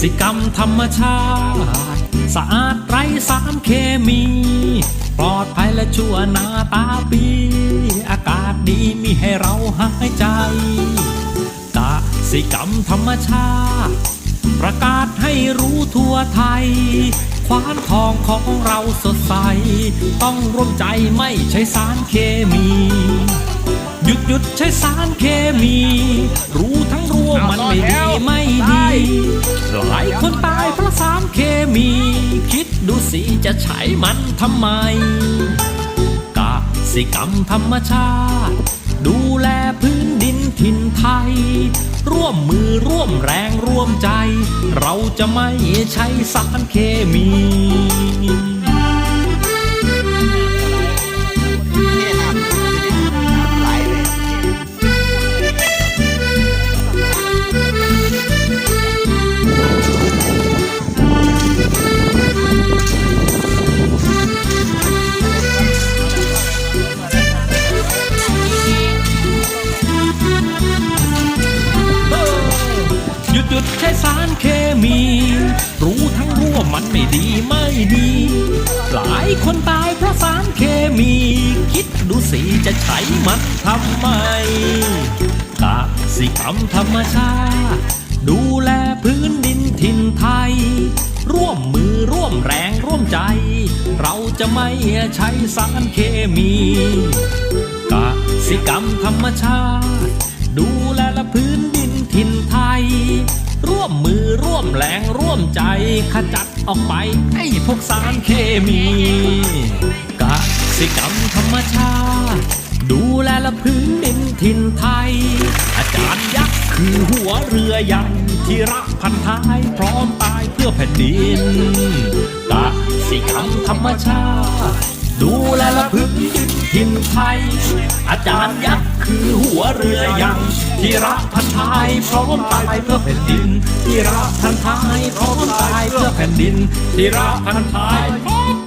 สิกรรมธรรมชาติ สะอาดไร้สารเคมี ปลอดภัยและชั่วนาตาปี อากาศดีมีให้เราหายใจกสิกรรมธรรมชาติ ประกาศให้รู้ทั่วไทย ควานทองของเราสดใส ต้องร่วมใจไม่ใช้สารเคมีหยุดหยุดใช้สารเคมี รู้ทั้งรู้มันไม่ดีไม่ดี คนตายเพราะสารเคมี คิดดูสิจะใช้มันทำไมกสิกรรมธรรมชาติ ดูแลพื้นดินถิ่นไทย ร่วมมือร่วมแรงร่วมใจ เราจะไม่ใช้สารเคมี มี รู้ทั้งรู้ว่ามันไม่ดีไม่ดี หลายคนตายเพราะสารเคมี คิดดูสิจะใช้มันทำไมกสิกรรมธรรมชาติดูแลพื้นดินถิ่นไทย ร่วมมือร่วมแรงร่วมใจ เราจะไม่ใช้สารเคมีกสิกรรมธรรมชาติ แรงร่วมใจขจัดออกไปไอ้พวกสารเคมีกสิกรรมธรรมชาติดูแลละพื้นดินถิ่นไทย อาจารย์ยักษ์คือหัวเรือใหญ่ที่รักพันท้ายพร้อมตายเพื่อแผ่นดินกสิกรรมธรรมชาติดูแลละพื้นดิน ทินไทย อาจารย์ยักษ์คือหัวเรือยังที่รักพันทายพร้อมตายเพื่อแผ่นดิน ที่รักพันทายพร้อมตายเพื่อแผ่นดิน ที่รักพันทายพร้อม